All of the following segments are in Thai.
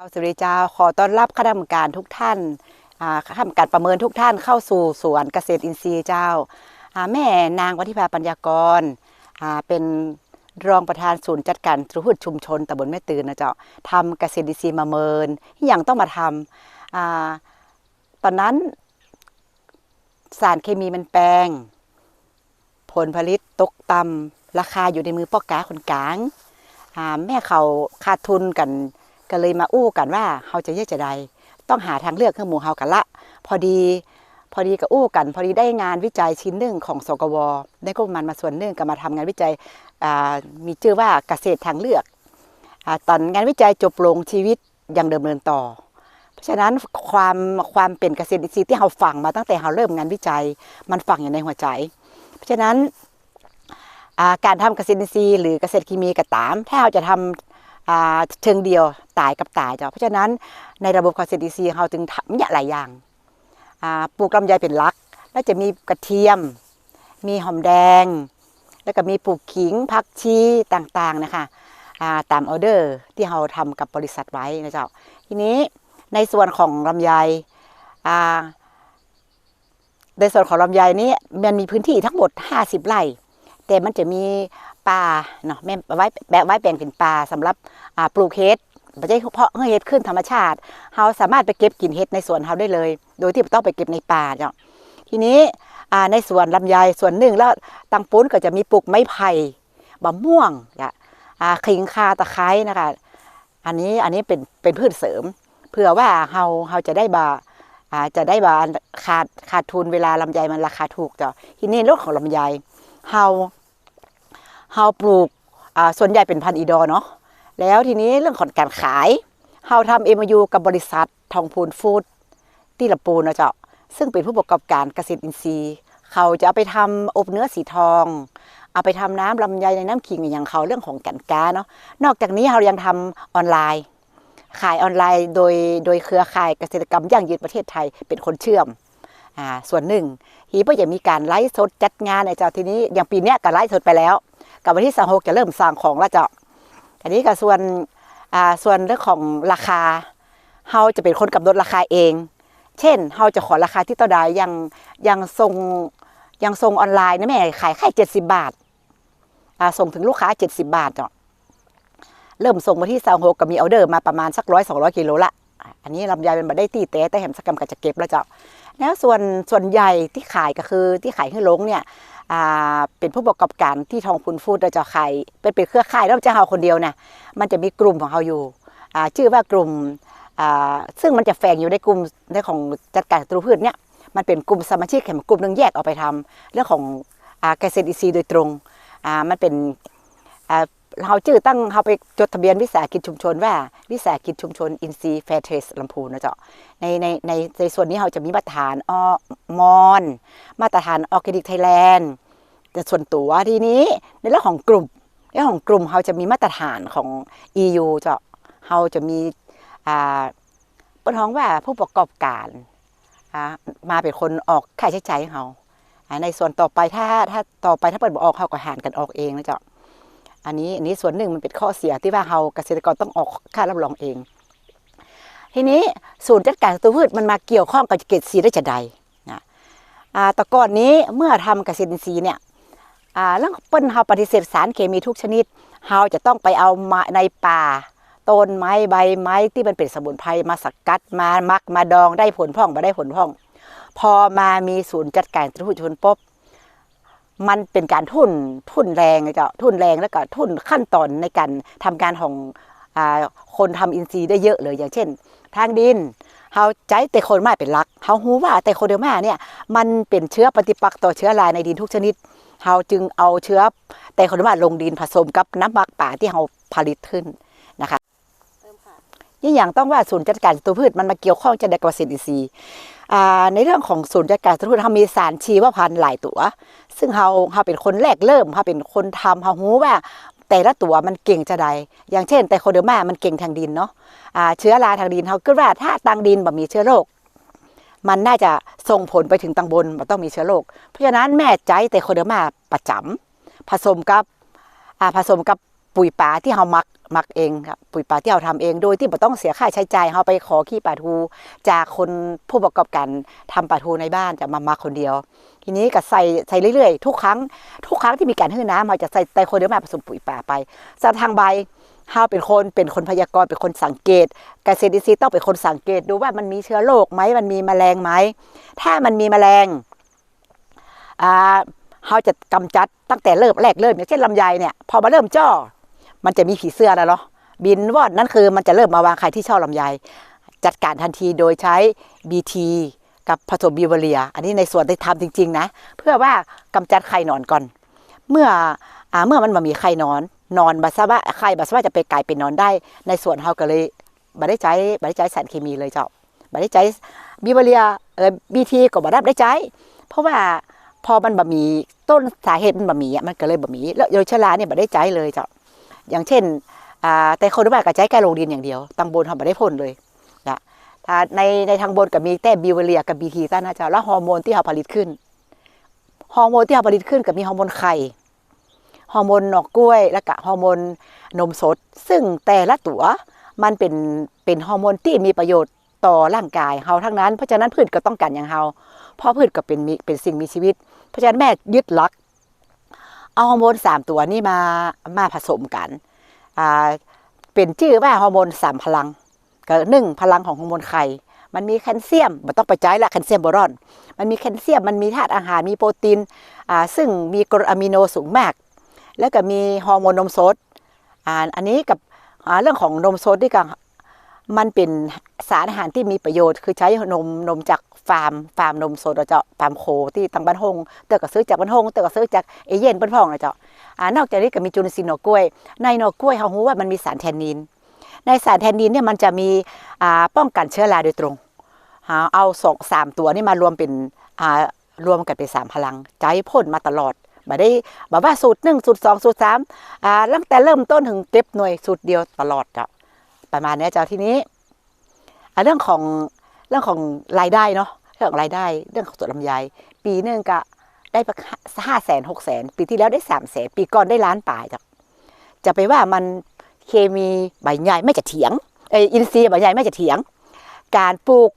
สวัสดีเจ้าขอต้อนรับคณะกรรมการทุกท่านอ่าคณะกรรมการประเมินทุกท่านเข้าสู่สวนเกษตรอินทรีย์เจ้า แม่นางวัฒิภาปัญญากรเป็นรองประธานศูนย์จัดการธุรกิจชุมชนตำบลแม่ตื่นนะเจ้าทำเกษตรอินทรีย์มาเมินที่ยังต้องมาทำตอนนั้นสารเคมีมันแปลง ผลผลิตตกต่ำราคาอยู่ในมือพ่อกาคนกลางแม่เขาขาดทุนกัน ก็เลยมาอู้กันว่าเขาจะเยอะจะใดต้องหาทางเลือกเครื่องหมูเฮากันละ พอดีพอดีก็อู้กัน พอดีได้งานวิจัยชิ้นหนึ่งของสกวได้ก็มันมาส่วนหนึ่งก็มาทำงานวิจัยมีชื่อว่าเกษตรทางเลือกอตอนงานวิจัยจบลงชีวิตยังเดำเนินต่อ เพราะฉะนั้นความความเป็นเกษตรอินทรีย์ที่เราฝังมาตั้งแต่เราเริ่มงานวิจัย มันฝังอยู่ในหัวใจ เพราะฉะนั้นการทำเกษตรอินทรีย์หรือเกษตรเคมีก็ตาม ถ้าเราจะทำอ่า เชิงเดียวตายกับตายจ้ะเพราะฉะนั้นในระบบคอนเซนดีซีเขาจึงทำเนี่ยหลายอย่างาปลูกลำไยเป็นหลัก แล้วจะมีกระเทียม มีหอมแดง แล้วก็มีปลูกขิงผักชีต่างๆนะคะาตามออเดอร์ที่เราทำกับบริษัทไว้นะเจ้าทีนี้ในส่วนของลำไยในส่วนของลำไยนี้มันมีพื้นที่ทั้งหมด 50 ไร่ แต่มันจะมี ป่าเนาะแม่ไว้แบบไว้แปลงเป็นป่าสำหรับปลูกเห็ดไม่ใช่เพาะเห็ดขึ้นธรรมชาติเราสามารถไปเก็บกินเห็ดในสวนเราได้เลย โดยที่ไม่ต้องไปเก็บในป่าเนาะทีนี้ในสวนลำไยส่วนหนึ่งแล้วตังปุ้นก็จะมีปลูกไม้ไผ่บะม่วงอะขิงคาตะไคร้นะคะ อันนี้อันนี้เป็นเป็นพืชเสริมเพื่อว่าเราเราจะได้บาอ่าจะได้บาขาดขาดทุนเวลาลำไยมันราคาถูกจ้ะทีนี้รถของลำไยเรา เฮาปลูกอ่าส่วนใหญ่เป็นพันธุ์อีดอเนาะแล้วทีนี้เรื่องของการขายเฮาทำเอ็มยูกับบริษัททองพูนฟู้ดที่ละปูนนะเจ้าซึ่งเป็นผู้ประกอบการเกษตรอินทรีย์ เขาจะเอาไปทำอบเนื้อสีทอง เอาไปทำน้ำลำไยในน้ำขิงอย่างเขาเรื่องของกันกาเนาะนอกจากนี้เรายังทำออนไลน์ ขายออนไลน์โดยโดยเครือข่ายเกษตรกรรมยั่งยืนประเทศไทยเป็นคนเชื่อมอ่าส่วนหนึ่งฮีก็ยังมีการไลฟ์สดจัดงานในเจ้าทีนี้อย่างปีนี้ก็ไลฟ์สดไปแล้ว กับวันที่สหกจะเริ่มสร้างของแล้วเจ้าอันนี้ก็ส่วนอ่าส่วนเรื่องของราคาเฮาจะเป็นคนกำหนดราคาเอง เช่นเฮาจะขอราคาที่ต่อใดยังยังส่งยังส่งออนไลน์นะแม่ขายแค่เจ็ดสิบบาทอ่าส่งถึงลูกค้าเจ็ดสิบบาทเนาะเริ่มส่งมาที่สหกก็มีออเดอร์มาประมาณสักร้อยสองร้อยกิโลละอันนี้ลำไยมันมาได้ตีเต้แต่แหมสกรรมก็จะเก็บแล้วเจ้าแล้วส่วนส่วนใหญ่ที่ขายก็คือที่ขายให้ลงเนี่ย เป็นผู้ประกอบการที่ทองคุณฟูดเราจะใครเป็นเป็นเครือข่ายแล้วจะเฮาคนเดียวนะมันจะมีกลุ่มของเขาอยู่ชื่อว่ากลุ่มซึ่งมันจะแฝงอยู่ในกลุ่มในของจัดการศัตรูพืชเนี่ยมันเป็นกลุ่มสมาชิกแข่งกลุ่มหนึงแยกออกไปทำเรื่องของเกษตรอินทรีย์โดยตรงมันเป็น เราชื่อตั้งเขาไปจดทะเบียนวิสาหกิจชุมชนว่า วิสาหกิจชุมชนอินทรีย์แฟร์เทรสลำพูนนะเจ้าในในในในส่วนนี้เราจะมีมาตรฐานอมอน มาตรฐานออร์แกนิกไทยแลนด์แต่ส่วนตัวทีนี้ในเรื่องของกลุ่มในเรื่องของกลุ่มเขาจะมีมาตรฐานของ EU เจ้าเขาจะมีอ่าเปิ้นท้องว่าผู้ประกอบการมาเป็นคนออกค่าใช้จ่ายเขาอ่าในส่วนต่อไปถ้าถ้าต่อไปถ้าเปิดบอกออกเขาก็หารกันออกเองนะเจ้า อันนี้อันนี้ส่วนหนึ่งมันเป็นข้อเสียที่ว่าเราเกษตรกรต้องออกค่ารับรองเอง ทีนี้ศูนย์จัดการศัตรูพืชมันมาเกี่ยวข้องกับเกษตรซีได้จะใดนะอาแต่ก่อนนี้เมื่อทำเกษตรอินทรีย์เนี่ยเรื่องเปิ้นเฮาปฏิเสธสารเคมีทุกชนิดเฮาจะต้องไปเอามาในป่าต้นไม้ใบไม้ที่มันเป็นสมุนไพรมาสกัดมามักมาดองได้ผลพ่องมาได้ผลพ่อง พอมามีศูนย์จัดการทุกชนปุ๊บ มันเป็นการทุ่นทุ่นแรงเลยเจ้าทุ่นแรงแล้วก็ทุ่นขั้นตอนในการทำการของอ่าคนทำอินทรีย์ได้เยอะเลยอย่างเช่น ทางดินเฮาใจแต่คนมาเป็นหลักเฮาฮู้ว่าแต่คนเดียวมาเนี่ยมันเป็นเชื้อปฏิปักษ์ต่อเชื้อราในดินทุกชนิดเฮาจึงเอาเชื้อแต่คนเดียวมาลงดินผสมกับน้ำหมักป่าที่เฮาผลิตขึ้นนะคะยิ่งอย่างต้องว่าศูนย์จัดการศัตรูพืชมันมาเกี่ยวข้องจะได้กับเกษตรอินทรีย์อ่า ในเรื่องของศูนย์จัดการศัตรูพืชเฮามีสารชีวพันธุ์หลายตัว ซึ่งเฮาเฮาเป็นคนแรกเริ่มเฮาเป็นคนทำเฮาฮู้ว่าแต่ละตัวมันเก่งจะใด อย่างเช่น แต่โคเดอร์มามันเก่งทางดินเนาะเชื้อราทางดินเขาคิดว่าถ้าตังดินบ่มีเชื้อโรค มันน่าจะส่งผลไปถึงตังบนมันต้องมีเชื้อโรค เพราะฉะนั้นแม่ใจแต่โคเดอร์มาประจำผสมกับผสมกับ ปุ๋ยปลาที่เฮามักหมักเองครับปุ๋ยปลาที่เราทำเองโดยที่ไม่ต้องเสียค่าใช้จ่ายเราไปขอขี้ปลาทู จากคนผู้ประกอบการทำปลาทูในบ้านจะมามาคนเดียว ทีนี้ก็ใส่ใส่เรื่อยๆ ทุกครั้ง ทุกครั้งที่มีการหื้อน้ำเราจะใส่ไตรโคเดอร์มาผสมปุ๋ยปลาไปสำหรับทางใบเฮาเป็นคนเป็นคนพยากรณ์เป็นคนสังเกตเกษตรอินทรีย์ต้องเป็นคนสังเกตดูว่ามันมีเชื้อโรคไหมมันมีแมลงไหมถ้ามันมีแมลงอ่าเฮาจะกำจัดตั้งแต่เริ่มแรกเริ่มอย่างเช่นลำไยเนี่ยพอมาเริ่มจ่อ มันจะมีผีเสื้อแล้วเนาะบินวอดนั่นคือมันจะเริ่มมาวางไข่ที่ช่อลำไยจัดการทันทีโดยใช้ BT กับผสมบิวเรีย อันนี้ในส่วนได้ทำจริง ๆ นะ เพื่อว่ากำจัดไข่นอนก่อน เมื่ออเมื่อมันมามีไข่นอน นอนบัสว่าไข่บัสว่าจะไปกลายเป็นนอนได้ ในส่วนเขาก็เลยบัได้ใจบัได้ใจสารเคมีเลยเจ้าบัได้ใจบิวเรียเออบีทีก็บัได้ได้ใจเพราะว่าพอมันบะหมี่ต้นสาเหตุมันบะหมี่ะมันก็เลยบะหมี่แล้วโดยชลาเนี่ยบัได้ใจเลยเจ้า อย่างเช่นแต่คนที่บ้านก็ใช้แก้ลงดินอย่างเดียวตังบนทำไม่ได้พ่นเลยนะถ้าในในทางบนก็มีแต่บิวเรียกับบีทีต้านนะจ้าแล้วฮอร์โมนที่เราผลิตขึ้น ฮอร์โมนที่เราผลิตขึ้นก็มีฮอร์โมนไข่ ฮอร์โมนหนอกกล้วย และก็ฮอร์โมนนมสด ซึ่งแต่ละตัวมันเป็นเป็นฮอร์โมนที่มีประโยชน์ต่อร่างกายเฮาทั้งนั้น เพราะฉะนั้นพืชก็ต้องการอย่างเฮาเพราะพืชก็เป็นมีเป็นสิ่งมีชีวิต เพราะฉะนั้นแม่ยึดหลัก เอาฮอร์โมนสามตัวนี้มามาผสมกันอ่าเป็นชื่อว่าฮอร์โมนสามพลังก็หนึ่งพลังของฮอร์โมนไข่มันมีแคลเซียมมันต้องไปใจายละแคลเซียมบรอน มันมีแคลเซียมมันมีธาตุอาหารมีโปรตีนอ่าซึ่งมีกรดอะมิโนสูงมาก แล้วก็มีฮอร์โมนนมสดอ่าอันนี้กับเรื่องของนมสดด้วยกัน มันเป็นสารอาหารที่มีประโยชน์ คือใช้นมนมจากฟาร์มฟาร์มนมสดเราจาะฟาร์มโคที่ตังบ้านฮงเตอก็ซื้อจากบ้านฮงเตอก็ซื้อจากเอเย่นบ้านพ่องเราเจาะอ่านอกจากนี้ก็มีจุลินทรีย์หนอกล้วย ในหนอกล้วยเขารู้ว่ามันมีสารแทนนิน ในสารแทนนินเนี่ยมันจะมีอ่าป้องกันเชื้อราโดยตรงหาเอาสองสามตัวนี่มารวมเป็นอ่ารวมกันเป็นสามพลังใจพ่นมาตลอดมาได้แบบว่าสูตรหนึ่งสูตรสองสูตรสามอ่าตั้งแต่เริ่มต้นถึงเก็บหน่วยสูตรเดียวตลอดจ้ะ ประมาณนี้ยจ้ะทีนี้เรื่องของเรื่องของรายได้เนาะเรื่องของรายได้เรื่องของสวนลำไยปีหนึงก็ได้ห้าแสนหกแสนปีที่แล้วได้สามแสนปีก่อนได้ล้านป่ายจ้ะจะไปว่ามันเคมีใบใหญ่ไม่จะเถียงเออินทรีย์ใบใหญ่ไม่จะเถียง การปลูก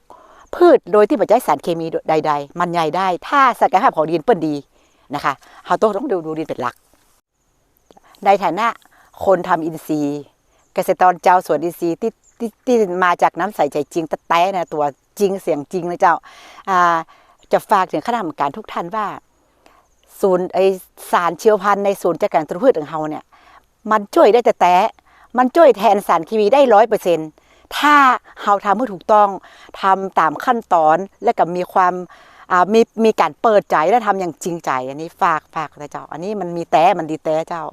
พืชโดยที่ปัจจัยสารเคมีใด ๆ มันใหญ่ได้ ถ้าศักยภาพของดินเปิ้นดีนะคะเราต้องต้องดูดูดินเป็นหลัก ในฐานะคนทำอินทรีย์ เกษตรกรเจ้าสวนอินทรีย์ที่ที่ที่มาจากน้ำใสใจจริงตะแต้นะตัวจริงเสียงจริงนะเจ้าอ่าจะฝากถึงคณะกรรมการทุกท่านว่า ศูนย์ไอสารเชียวพันธุ์ในศูนย์จัดการตรพืชของเราเนี่ยมันช่วยได้แต่แต่มันช่วยแทนสารเคมีได้ร้อยเปอร์เซ็นถ้าเราทำให้ถูกต้องทำตามขั้นตอนและกับมีความมีมีการเปิดใจและทำอย่างจริงใจ อันนี้ฝากฝากนะเจ้า อันนี้มันมีแต่มันดีแต่เจ้า